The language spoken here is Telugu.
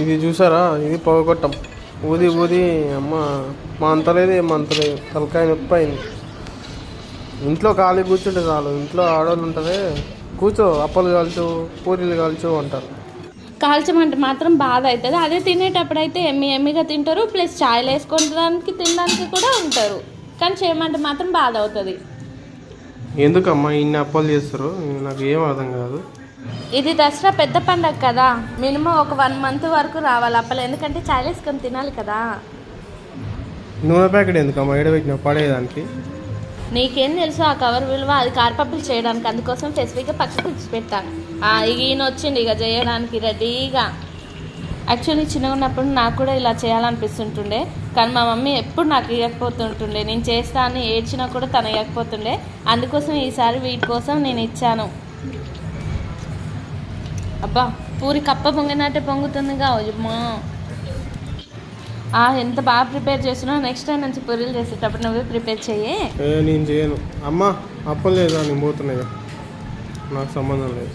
ఇది చూసారా? ఇది పొగకొట్టం ఊది ఊది అమ్మ. మా అంతలేదు ఏం అంతలేదు తలకాయ నొప్పి అయింది. ఇంట్లో ఖాళీ కూర్చుంటే చాలు. ఇంట్లో ఆడవాళ్ళు ఉంటుంది. కూర్చో అప్పలు కాల్చు పూరీలు కాల్చు అంటారు. కాల్చమంటే మాత్రం బాధ అవుతుంది అదే తినేటప్పుడు అయితే ఎమ్మి ఎమ్మిగా తింటారు. ప్లస్ చాయలు వేసుకోవడానికి తినడానికి కూడా ఉంటారు. కానీ చేయమంటే మాత్రం బాధ అవుతుంది. ఎందుకమ్మా ఇన్ని అప్పాలు చేస్తారు? నాకు ఏం అర్థం కాదు. ఇది దసరా పెద్ద పండగ కదా. మినిమం ఒక వన్ మంత్ వరకు రావాలి అప్పలు. ఎందుకంటే చాయలు వేసుకొని తినాలి కదా. నూనె ప్యాకెట్ ఎందుకమ్మా? ఎడబెట్టిన పడేదానికి. నీకేం తెలుసు ఆ కవర్ విలువ? అది కారపప్పులు చేయడానికి. అందుకోసం స్పెసిఫిక్గా పక్కకు పెట్టాను ఈయన వచ్చిండు ఇక చేయడానికి రెడీగా. యాక్చువల్లీ చిన్నగా ఉన్నప్పుడు నాకు కూడా ఇలా చేయాలనిపిస్తుంటుండే. కానీ మా మమ్మీ ఎప్పుడు నాకు ఇవ్వకపోతుంటుండే నేను చేస్తా అని ఏడ్చినా కూడా తను ఇవ్వకపోతుండే అందుకోసం ఈసారి వీటి కోసం నేను ఇచ్చాను. అబ్బా పూరి కప్ప పొంగినట్టే పొంగుతుందిగా అమ్మా ఆ, ఎంత బాగా ప్రిపేర్ చేస్తున్నావు? నెక్స్ట్ టైం నుంచి పూరీలు చేసేటప్పుడు నువ్వే ప్రిపేర్ చెయ్యి. ఏ, నేను చేయను. అమ్మా అప్పలు లేదా? నేను పోతున్నాయి నాకు సంబంధం లేదు.